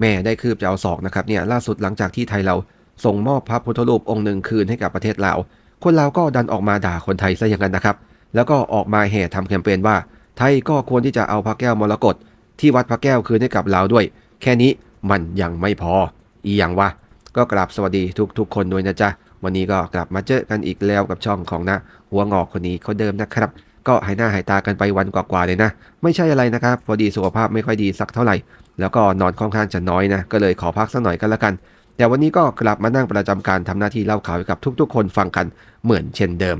แม่ได้คืบจะเอาศอกนะครับเนี่ยล่าสุดหลังจากที่ไทยเราส่งมอบพระพุทธรูปองค์หนึ่งคืนให้กับประเทศลาว คนลาวก็ดันออกมาด่าคนไทยซะอย่างนั้นนะครับ แล้วก็ออกมาแห่ทำแคมเปญว่า ไทยก็ควรที่จะเอาพระแก้วมรกตที่วัดพระแก้วคืนให้กับลาวด้วย แค่นี้มันยังไม่พอ อีอย่างวะก็กราบสวัสดีทุกๆคนด้วยนะจ๊ะ วันนี้ก็กลับมาเจอกันอีกแล้วกับช่องของนะ หัวงอกคนนี้คนเดิมนะครับ ก็หายหน้าหายตากันไปวันกว่าๆเลยนะ ไม่ใช่อะไรนะครับ พอดีสุขภาพไม่ค่อยดีสักเท่าไหร่ แล้วก็นอนค่อนข้างจะน้อยนะก็เลยขอพักสักหน่อยก็แล้วกัน แต่วันนี้ก็กลับมานั่งประจำการทำหน้าที่เล่าข่าวให้กับทุกๆ คนฟังกันเหมือนเช่นเดิม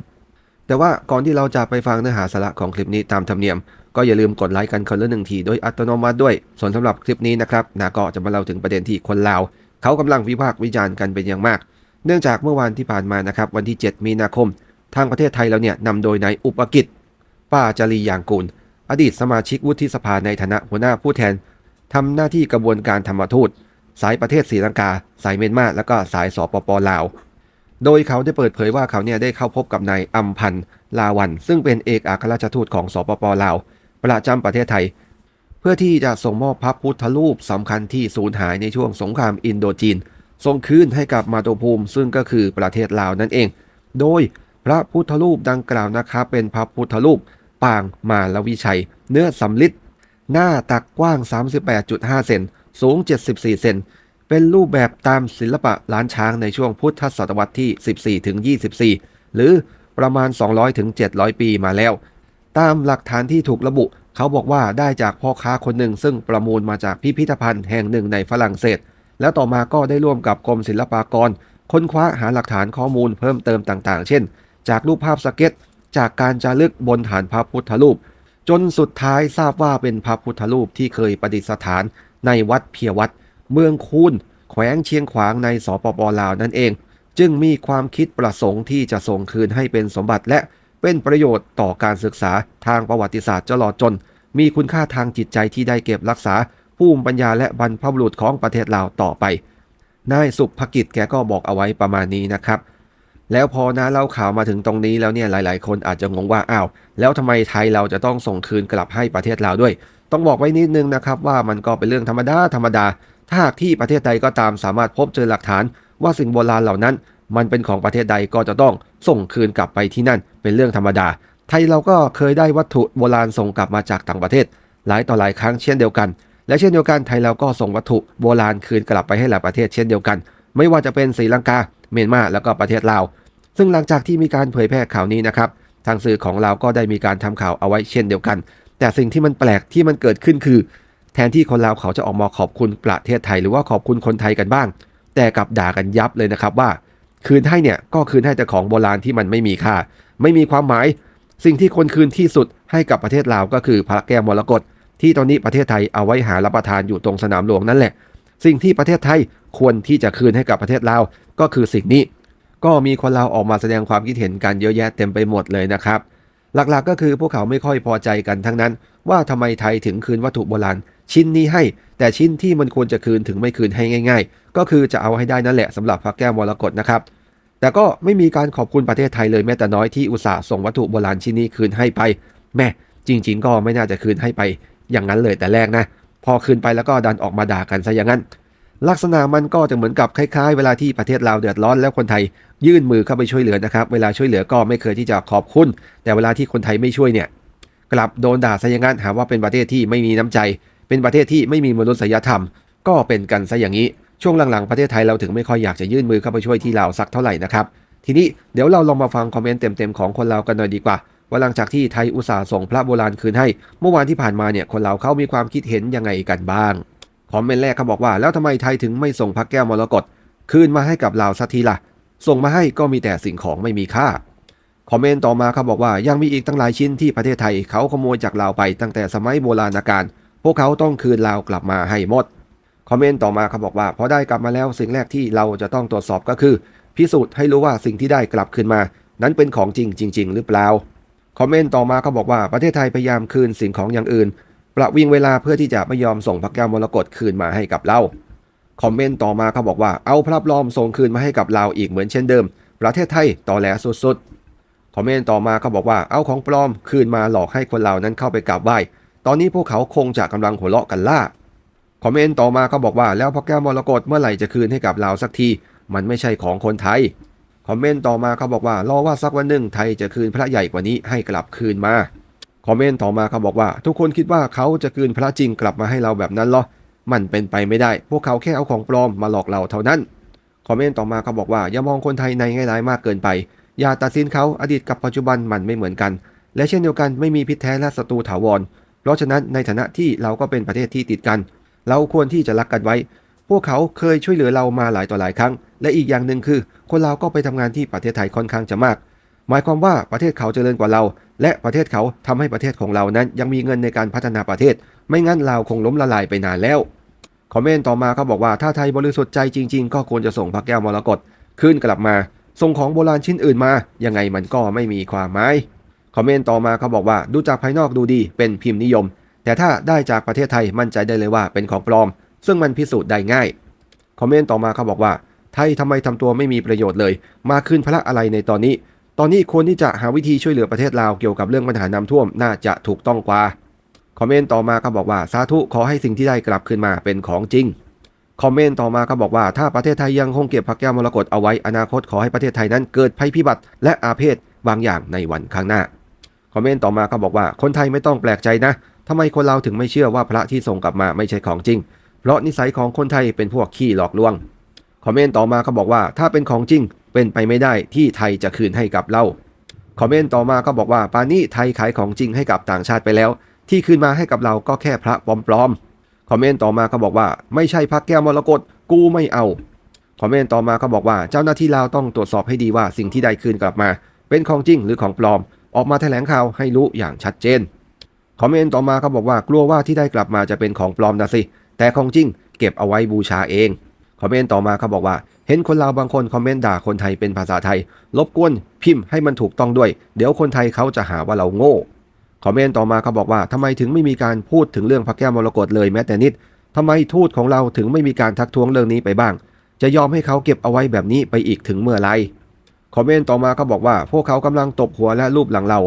แต่ว่าก่อนที่เราจะไปฟังเนื้อหาสาระของคลิปนี้ตามธรรมเนียม ก็อย่าลืมกดไลค์กันคนละหนึ่งทีโดยอัตโนมัติด้วย ส่วนสำหรับคลิปนี้นะครับนาก็จะมาเล่าถึงประเด็นที่คนลาวเขากำลังวิพากษ์วิจารณ์กันเป็นอย่างมาก เนื่องจากเมื่อวานที่ผ่านมานะครับวันที่ 7 มีนาคม ทางประเทศไทยเราเนี่ยนำโดยนายอุปกิจป้าจารียางกูล อดีตสมาชิกวุฒิสภาในฐานะหัวหน้าผู้แทน ทำหน้าที่กระบวนการธรรมทูต สายประเทศศรีลังกา สายเมียนมาแล้วก็สายสปปลาว โดยเขาได้เปิดเผยว่าเขาเนี่ยได้เข้าพบกับนายอัมพันธ์ลาวัน ซึ่งเป็นเอกอัครราชทูตของสปปลาว ประจำประเทศไทย เพื่อที่จะส่งมอบพระพุทธรูปสำคัญที่สูญหายในช่วงสงครามอินโดจีน ส่งคืนให้กับมาตุภูมิ ซึ่งก็คือประเทศลาวนั่นเอง โดยพระพุทธรูปดังกล่าวนะครับเป็นพระพุทธรูปปางมาลวิชัย เนื้อสำลิด หน้าตักกว้าง 38.5 เซน สูง 74 เซน เป็นรูปแบบตามศิลปะล้านช้างในช่วงพุทธศตวรรษที่ 14ถึง24 หรือประมาณ 200ถึง700 ปีมาแล้ว ตามหลักฐานที่ถูกระบุ เขาบอกว่าได้จากพ่อค้าคนหนึ่งซึ่งประมูลมาจากพิพิธภัณฑ์แห่งหนึ่งในฝรั่งเศส แล้วต่อมาก็ได้ร่วมกับกรมศิลปากร ค้นคว้าหาหลักฐานข้อมูลเพิ่มเติมต่างๆ เช่น จากรูปภาพสเก็ต จากการจารึกบนฐานพระพุทธรูป จนสุดท้ายทราบว่าเป็นพระพุทธรูปที่เคยประดิษฐานในวัดเพียวัด เมืองคูนแขวงเชียงขวางในสปปลาวนั่นเอง จึงมีความคิดประสงค์ที่จะส่งคืนให้เป็นสมบัติและเป็นประโยชน์ต่อการศึกษาทางประวัติศาสตร์ตลอดจน มีคุณค่าทางจิตใจที่ได้เก็บรักษาภูมิปัญญาและบรรพบุรุษของประเทศลาวต่อไปนายสุภกิจแกก็บอกเอาไว้ประมาณนี้นะครับ แล้วพอนะเล่าข่าวมาถึงตรงนี้แล้วเนี่ยหลาย ๆ คนอาจจะงงว่าอ้าวแล้วทำไมไทยเราจะต้องส่งคืนกลับให้ประเทศลาวด้วย ต้องบอกไว้นิดนึงนะครับว่ามันก็เป็นเรื่องธรรมดาธรรมดา ถ้าหากที่ประเทศใดก็ตามสามารถพบเจอหลักฐานว่าสิ่งโบราณเหล่านั้น มันเป็นของประเทศใดก็จะต้องส่งคืนกลับไปที่นั่น เป็นเรื่องธรรมดา ไทยเราก็เคยได้วัตถุโบราณส่งกลับมาจากต่างประเทศ หลายต่อหลายครั้งเช่นเดียวกัน และเช่นเดียวกันไทยเราก็ส่งวัตถุโบราณคืนกลับไปให้หลายประเทศเช่นเดียวกัน ไม่ว่าจะเป็นศรีลังกา เมียนมาแล้วก็ประเทศลาว ซึ่งหลังจากที่มีการเผยแพร่ข่าวนี้นะครับ ทางสื่อของเราก็ได้มีการทำข่าวเอาไว้เช่นเดียวกัน แต่สิ่งที่มันแปลกที่มันเกิดขึ้นคือ แทนที่คนลาวเขาจะออกมาขอบคุณประเทศไทย หรือว่าขอบคุณคนไทยกันบ้าง แต่กลับด่ากันยับเลยนะครับว่า คืนให้เนี่ยก็คืนให้แต่ของโบราณที่มันไม่มีค่า ไม่มีความหมาย สิ่งที่คนคืนที่สุดให้กับประเทศลาวก็คือพระแก้วมรกตที่ตอนนี้ประเทศไทยเอาไว้หารับประทานอยู่ตรงสนามหลวงนั่นแหละ สิ่งที่ประเทศไทยควรที่จะคืนให้กับประเทศลาวก็คือสิ่งนี้ ก็มีคนลาออกมาแสดงความคิดเห็นกันเยอะแยะเต็มไปหมดเลยนะครับ หลักๆก็คือพวกเขาไม่ค่อยพอใจกันทั้งนั้น ว่าทำไมไทยถึงคืนวัตถุโบราณ ชิ้นนี้ให้ แต่ชิ้นที่มันควรจะคืนถึงไม่คืนให้ง่าย ๆ ก็คือจะเอาให้ได้นั่นแหละสำหรับพระแก้วมรกตนะครับแต่ก็ไม่มีการขอบคุณประเทศไทยเลยแม้แต่น้อยที่อุตส่าห์ส่งวัตถุโบราณชิ้นนี้คืนให้ไปแม่จริง ๆ ก็ไม่น่าจะคืนให้ไป อย่างนั้นเลยแต่แรกนะ พอคืนไปแล้วก็ดันออกมาด่ากันซะอย่างนั้น ลักษณะมันก็จะเหมือนกับคล้ายๆ เวลาที่ประเทศลาวเดือดร้อนแล้วคนไทยยื่นมือเข้าไปช่วยเหลือนะครับ เวลาช่วยเหลือก็ไม่เคยที่จะขอบคุณ แต่เวลาที่คนไทยไม่ช่วยเนี่ยกลับโดนด่าซะอย่างนั้นหาว่าเป็นประเทศที่ไม่มีน้ำใจ เป็นประเทศที่ไม่มีมนุษยธรรม ก็เป็นกันซะอย่างนี้ช่วงหลังๆประเทศไทยเราถึงไม่ค่อยอยากจะยื่นมือเข้าไปช่วยที่ลาวสักเท่าไหร่นะครับทีนี้เดี๋ยวเราลองมาฟังคอมเมนต์เต็มๆของคนลาวกันหน่อยดีกว่าว่าหลังจากที่ไทยอุตส่าห์ส่งพระโบราณคืนให้ เมื่อวานที่ผ่านมาเนี่ยคนลาวเขามีความคิดเห็นยังไงกันบ้าง คอมเมนต์แรกเขาบอกว่า แล้วทำไมไทยถึงไม่ส่งพระแก้วมรกตคืนมาให้กับลาวสักทีล่ะ ส่งมาให้ก็มีแต่สิ่งของไม่มีค่า คอมเมนต์ต่อมาเขาบอกว่ายังมีอีกตั้งหลายชิ้นที่ประเทศไทยเขาขโมยจากลาวไปตั้งแต่สมัยโบราณกาลพวกเขาต้องคืนลาวกลับมาให้หมด คอมเมนต์ต่อมาเขาบอกว่าพอได้กลับมาแล้วสิ่งแรกที่เราจะต้องตรวจสอบก็คือ พิสูจน์ให้รู้ว่าสิ่งที่ได้กลับคืนมา นั้นเป็นของจริงจริง ๆ หรือเปล่า คอมเมนต์ต่อมาเขาบอกว่าประเทศไทยพยายามคืนสิ่งของอย่างอื่น ประวิงเวลาเพื่อที่จะไม่ยอมส่งพระแก้วมรกตคืนมาให้กับเรา คอมเมนต์ต่อมาเขาบอกว่าเอาพระปลอมส่งคืนมาให้กับเราอีกเหมือนเช่นเดิม ประเทศไทยต่อแหลสุดๆ คอมเมนต์ต่อมาเขาบอกว่าเอาของปลอมคืนมาหลอกให้คนเรานั้นเข้าไปกราบไหว้ ตอนนี้พวกเขาคงจะกำลังหัวเราะกันล่า คอมเมนต์ต่อมาเขาบอกว่าแล้วพระแก้วมรกตเมื่อไหร่จะคืนให้กับเราสักที มันไม่ใช่ของคนไทย คอมเมนต์ต่อมาเขาบอกว่ารอว่าสักวันหนึ่งไทยจะคืนพระใหญ่กว่านี้ให้กลับคืนมา คอมเมนต์ต่อมาเขาบอกว่า ทุกคนคิดว่าเขาจะคืนพระจริงกลับมาให้เราแบบนั้นเหรอ มันเป็นไปไม่ได้ พวกเขาแค่เอาของปลอมมาหลอกเราเท่านั้น คอมเมนต์ต่อมาเขาบอกว่าอย่ามองคนไทยในแง่ร้ายมากเกินไป อย่าตัดสินเขาอดีตกับปัจจุบันมันไม่เหมือนกัน และเช่นเดียวกันไม่มีพิษแท้และศัตรูถาวร เพราะฉะนั้นในฐานะที่เราก็เป็นประเทศที่ติดกัน เราควรที่จะรักกันไว้ พวกเขาเคยช่วยเหลือเรามาหลายต่อหลายครั้ง และอีกอย่างหนึ่งคือ คนเราก็ไปทำงานที่ประเทศไทยค่อนข้างจะมาก หมายความว่าประเทศเขาเจริญกว่าเรา และประเทศเขาทำให้ประเทศของเรานั้นยังมีเงินในการพัฒนาประเทศ ไม่งั้นเราคงล้มละลายไปนานแล้ว คอมเมนต์ต่อมาเขาบอกว่าถ้าไทยบริสุทธิ์ใจจริง ๆ ก็ควรจะส่งพระแก้วมรกตขึ้นกลับมา ส่งของโบราณชิ้นอื่นมา ยังไงมันก็ไม่มีความหมาย คอมเมนต์ต่อมาเขาบอกว่าดูจากภายนอกดูดีเป็นพิมพ์นิยม แต่ถ้าได้จากประเทศไทยมั่นใจได้เลยว่าเป็นของปลอม ซึ่งมันพิสูจน์ได้ง่าย คอมเมนต์ต่อมาเขาบอกว่าไทยทำไมทำตัวไม่มีประโยชน์เลย มาคืนพระอะไรในตอนนี้ ตอนนี้ควรที่จะหาวิธีช่วยเหลือประเทศลาวเกี่ยวกับเรื่องปัญหาน้ำท่วมน่าจะถูกต้องกว่า คอมเมนต์ต่อมาเขาบอกว่าสาธุขอให้สิ่งที่ได้กลับคืนมาเป็นของจริง คอมเมนต์ต่อมาเขาบอกว่าถ้าประเทศไทยยังคงเก็บพระแก้วมรกตเอาไว้อนาคตขอให้ประเทศไทยนั้นเกิดภัยพิบัติ และอาเพศบางอย่างในวันข้างหน้า คอมเมนต์ต่อมาเขาบอกว่าคนไทยไม่ต้องแปลกใจนะทำไมคนเราถึงไม่เชื่อว่าพระที่ส่งกลับมาไม่ใช่ของจริง เพราะนิสัยของคนไทยเป็นพวกขี้หลอกลวง คอมเมนต์ต่อมาเขาบอกว่าถ้าเป็นของจริง เป็นไปไม่ได้ที่ไทยจะคืนให้กับเราคอมเมนต์ต่อมาก็บอกว่าปานี้ไทยขายของจริงให้กับต่างชาติไปแล้ว ที่คืนมาให้กับเราก็แค่พระปลอมๆคอมเมนต์ต่อมาเขาบอกว่า ไม่ใช่พระแก้วมรกตกูไม่เอาคอมเมนต์ต่อมาเขาบอกว่าเจ้าหน้าที่ลาวต้องตรวจสอบให้ดีว่าสิ่งที่ได้คืนกลับมา เป็นของจริงหรือของปลอม ออกมาแถลงข่าวให้รู้อย่างชัดเจนคอมเมนต์ต่อมาเขาบอกว่ากลัวว่าที่ได้กลับมาจะเป็นของปลอมนะสิแต่ของจริงเก็บเอาไว้บูชาเองคอมเมนต์ต่อมาเขาบอกว่า เห็นคนลาวบางคนคอมเมนต์ด่าคนไทยเป็นภาษาไทยรบกวนพิมพ์ให้มันถูกต้องด้วย เดี๋ยวคนไทยเขาจะหาว่าเราโง่ คอมเมนต์ต่อมาเขาบอกว่าทำไมถึงไม่มีการพูดถึงเรื่องพระแก้วมรกตเลยแม้แต่นิดทำไมทูตของเราถึงไม่มีการทักท้วงเรื่องนี้ไปบ้าง จะยอมให้เขาเก็บเอาไว้แบบนี้ไปอีกถึงเมื่อไรคอมเมนต์ต่อมาเขาบอกว่า พวกเขากำลังตบหัวและรูปหลังเรา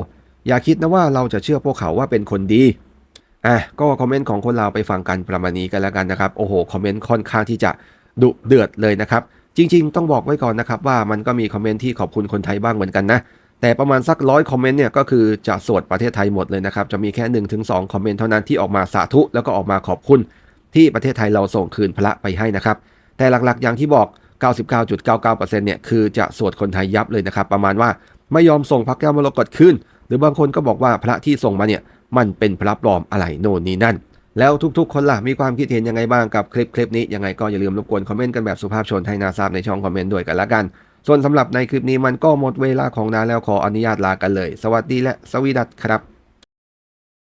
อย่าคิดนะว่าเราจะเชื่อพวกเขาว่าเป็นคนดีอะก็คอมเมนต์ของคนเราไปฟังกันประมาณนี้กันแล้วกันนะครับ โอ้โห คอมเมนต์ค่อนข้างที่จะดุเดือดเลยนะครับ จริง ๆ ต้องบอกไว้ก่อนนะครับว่ามันก็มีคอมเมนต์ที่ขอบคุณคนไทยบ้างเหมือนกันนะ แต่ประมาณสักร้อยคอมเมนต์เนี่ยก็คือจะสวดประเทศไทยหมดเลยนะครับ จะมีแค่1นถึงสคอมเมนต์เท่านั้นที่ออกมาสาธุ แล้วก็ออกมาขอบคุณ ที่ประเทศไทยเราส่งคืนพระไปให้นะครับ แต่หลักๆ อย่างที่บอก 99.99%เนี่ยคือจะสวดคนไทยยับเลยนะครับ ประมาณว่าไม่ยอมส่งพระแก้วมรกตคืนหรือบางคนก็บอกว่าพระที่ส่งมาเนี่ยมันเป็นพระปลอมอะไรโน่นนี่นั่น แล้วทุกๆ คนล่ะ มีความคิดเห็นยังไงบ้างกับคลิปคลิปนี้ ยังไงก็อย่าลืมรบกวนคอมเมนต์กันแบบสุภาพชนให้นาทราบในช่องคอมเมนต์ด้วยกันละกัน ส่วนสำหรับในคลิปนี้มันก็หมดเวลาของนาแล้วขออนุญาตลากันเลย สวัสดีและสวีดัตครับ